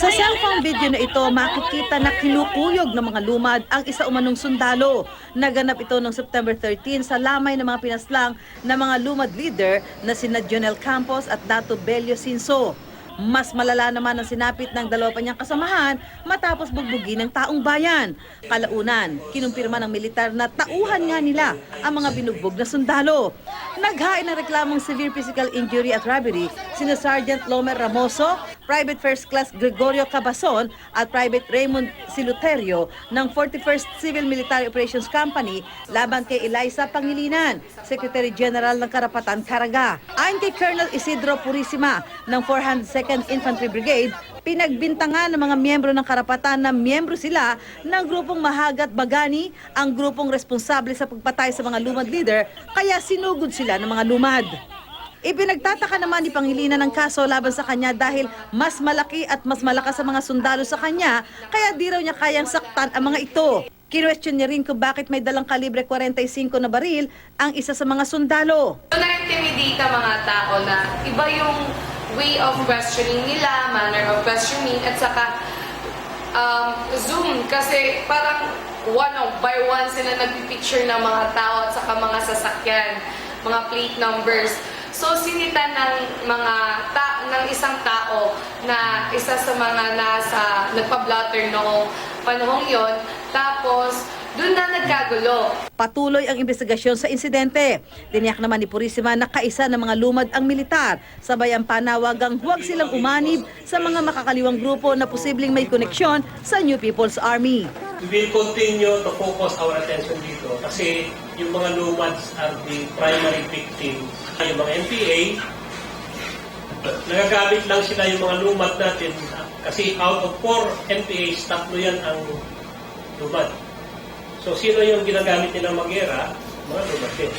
Sa cellphone video na ito, makikita na kinukuyog ng mga lumad ang isa umanong sundalo. Naganap ito noong September 13 sa lamay ng mga pinaslang na mga lumad leader na sina Jonel Campos at Dato Belio Sinso. Mas malala naman ang sinapit ng dalawa pa niyang kasamahan matapos bugbugin ng taong bayan. Kalaunan, kinumpirma ng militar na tauhan nga nila ang mga binugbog na sundalo. Naghain ng reklamong severe physical injury at robbery sina Sergeant Lomer Ramoso, Private First Class Gregorio Cabason at Private Raymond Siluterio ng 41st Civil Military Operations Company laban kay Eliza Pangilinan, Secretary General ng Karapatan Caraga. Ayon kay Colonel Isidro Purisima ng 402nd Infantry Brigade, pinagbintangan ng mga miyembro ng karapatan na miyembro sila ng grupong Mahagat Bagani, ang grupong responsable sa pagpatay sa mga lumad leader, kaya sinugod sila ng mga lumad. Ipinagtataka naman ni Pangilinan ng kaso laban sa kanya dahil mas malaki at mas malakas ang mga sundalo sa kanya, kaya di raw niya kayang saktan ang mga ito. Kinwestiyon niya rin kung bakit may dalang kalibre 45 na baril ang isa sa mga sundalo. So, na-intimidate ang mga tao na iba yung way of questioning nila, manner of questioning, at saka um, Zoom. Kasi parang one by one sila nagpipicture ng mga tao at saka mga sasakyan, mga plate numbers. So, sinita ng mga ta ng isang tao na isa sa mga nasa nagpa-blotter noong panahong yon. Tapos, doon na nagkagulo. Patuloy ang investigasyon sa insidente. Tiniyak naman ni Purisima na kaisa ng mga lumad ang militar. Sabay ang panawagang huwag silang umanib sa mga makakaliwang grupo na posibleng may koneksyon sa New People's Army. We will continue to focus our attention dito kasi yung mga lumads are the primary victim. Yung mga NPA, nagagamit lang sila yung mga lumad natin kasi out of four NPAs, tatlo yan ang lumad. So sino yung ginagamit nilang magera? Mga lumad din.